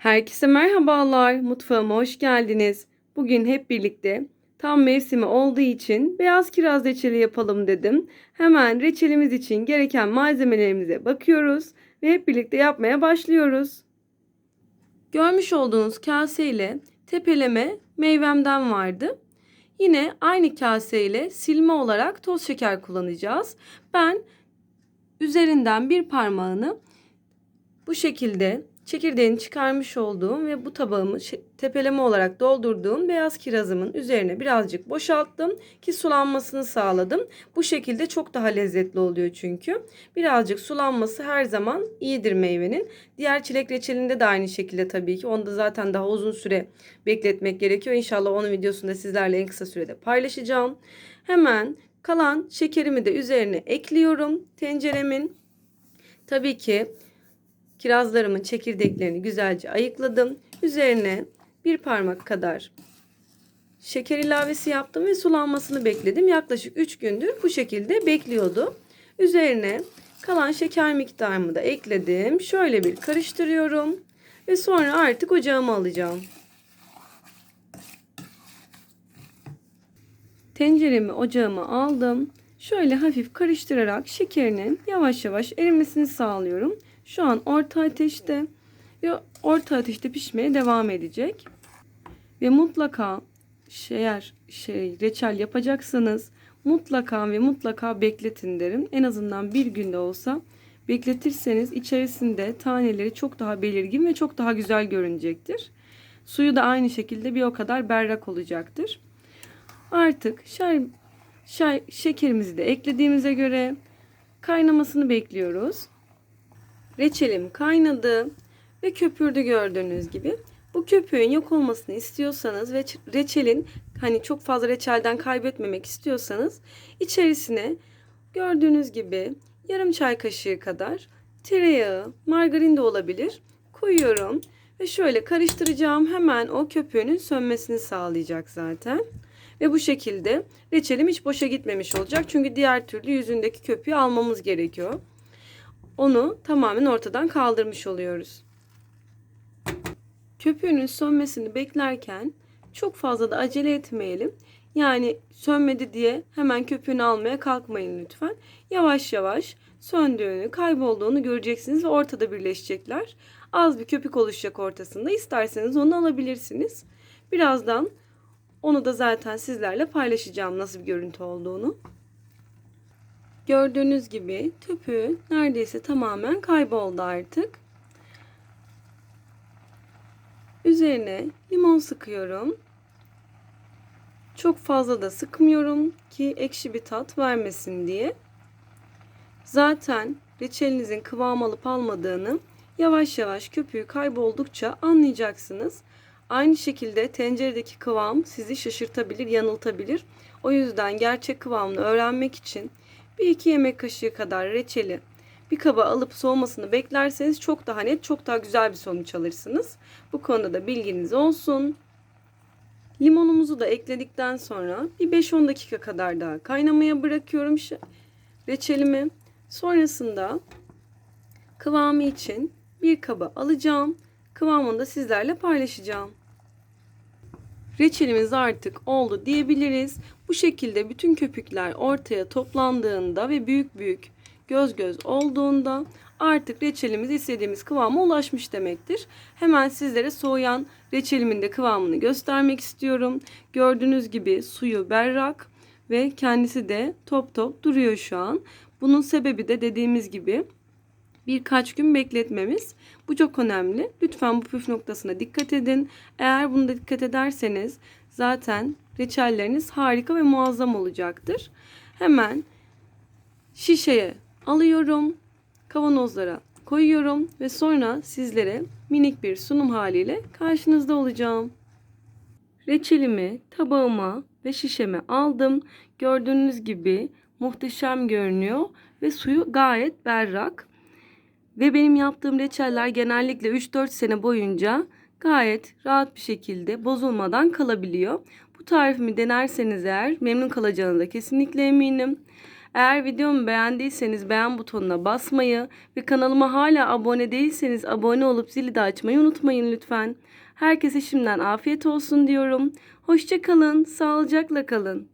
Herkese merhabalar. Mutfağıma hoş geldiniz. Bugün hep birlikte tam mevsimi olduğu için beyaz kiraz reçeli yapalım dedim. Hemen reçelimiz için gereken malzemelerimize bakıyoruz ve hep birlikte yapmaya başlıyoruz. Görmüş olduğunuz kase ile tepeleme meyvemden vardı. Yine aynı kase ile silme olarak toz şeker kullanacağız. Ben üzerinden bir parmağını bu şekilde çekirdeğini çıkarmış olduğum ve bu tabağımı tepeleme olarak doldurduğum beyaz kirazımın üzerine birazcık boşalttım ki sulanmasını sağladım. Bu şekilde çok daha lezzetli oluyor çünkü. Birazcık sulanması her zaman iyidir meyvenin. Diğer çilek reçelinde de aynı şekilde tabii ki. Onu da zaten daha uzun süre bekletmek gerekiyor. İnşallah onun videosunu da sizlerle en kısa sürede paylaşacağım. Hemen kalan şekerimi de üzerine ekliyorum tenceremin. Tabii ki kirazlarımın çekirdeklerini güzelce ayıkladım. Üzerine bir parmak kadar şeker ilavesi yaptım ve sulanmasını bekledim. Yaklaşık 3 gündür bu şekilde bekliyordu. Üzerine kalan şeker miktarımı da ekledim. Şöyle bir karıştırıyorum ve sonra artık ocağıma alacağım. Tenceremi ocağıma aldım. Şöyle hafif karıştırarak şekerinin yavaş yavaş erimesini sağlıyorum. Şu an orta ateşte ve orta ateşte pişmeye devam edecek. Ve mutlaka eğer şey reçel yapacaksanız mutlaka ve mutlaka bekletin derim. En azından bir günde olsa bekletirseniz içerisinde taneleri çok daha belirgin ve çok daha güzel görünecektir. Suyu da aynı şekilde bir o kadar berrak olacaktır. Artık şer, şer, şekerimizi de eklediğimize göre kaynamasını bekliyoruz. Reçelim kaynadı ve köpürdü gördüğünüz gibi. Bu köpüğün yok olmasını istiyorsanız ve reçelin hani çok fazla reçelden kaybetmemek istiyorsanız içerisine gördüğünüz gibi yarım çay kaşığı kadar tereyağı, margarin de olabilir koyuyorum ve şöyle karıştıracağım. Hemen o köpüğünün sönmesini sağlayacak zaten. Ve bu şekilde reçelim hiç boşa gitmemiş olacak. Çünkü diğer türlü yüzündeki köpüğü almamız gerekiyor onu tamamen ortadan kaldırmış oluyoruz. Köpüğünün sönmesini beklerken çok fazla da acele etmeyelim. Yani sönmedi diye hemen köpüğünü almaya kalkmayın lütfen. Yavaş yavaş söndüğünü, kaybolduğunu göreceksiniz ve ortada birleşecekler. Az bir köpük oluşacak ortasında. İsterseniz onu alabilirsiniz. Birazdan onu da zaten sizlerle paylaşacağım nasıl bir görüntü olduğunu. Gördüğünüz gibi tüpü neredeyse tamamen kayboldu artık. Üzerine limon sıkıyorum. Çok fazla da sıkmıyorum ki ekşi bir tat vermesin diye. Zaten reçelinizin kıvam alıp almadığını yavaş yavaş köpüğü kayboldukça anlayacaksınız. Aynı şekilde tenceredeki kıvam sizi şaşırtabilir, yanıltabilir. O yüzden gerçek kıvamını öğrenmek için bir iki yemek kaşığı kadar reçeli bir kaba alıp soğumasını beklerseniz çok daha net, çok daha güzel bir sonuç alırsınız. Bu konuda da bilginiz olsun. Limonumuzu da ekledikten sonra bir 5-10 dakika kadar daha kaynamaya bırakıyorum reçelimi. Sonrasında kıvamı için bir kaba alacağım. Kıvamını da sizlerle paylaşacağım. Reçelimiz artık oldu diyebiliriz. Bu şekilde bütün köpükler ortaya toplandığında ve büyük büyük göz göz olduğunda artık reçelimiz istediğimiz kıvama ulaşmış demektir. Hemen sizlere soğuyan reçelimin de kıvamını göstermek istiyorum. Gördüğünüz gibi suyu berrak ve kendisi de top top duruyor şu an. Bunun sebebi de dediğimiz gibi birkaç gün bekletmemiz. Bu çok önemli. Lütfen bu püf noktasına dikkat edin. Eğer bunu da dikkat ederseniz zaten reçelleriniz harika ve muazzam olacaktır. Hemen şişeye alıyorum. Kavanozlara koyuyorum ve sonra sizlere minik bir sunum haliyle karşınızda olacağım. Reçelimi tabağıma ve şişeme aldım. Gördüğünüz gibi muhteşem görünüyor ve suyu gayet berrak. Ve benim yaptığım reçeller genellikle 3-4 sene boyunca gayet rahat bir şekilde bozulmadan kalabiliyor. Bu tarifimi denerseniz eğer memnun kalacağınıza kesinlikle eminim. Eğer videomu beğendiyseniz beğen butonuna basmayı ve kanalıma hala abone değilseniz abone olup zili de açmayı unutmayın lütfen. Herkese şimdiden afiyet olsun diyorum. Hoşça kalın, sağlıcakla kalın.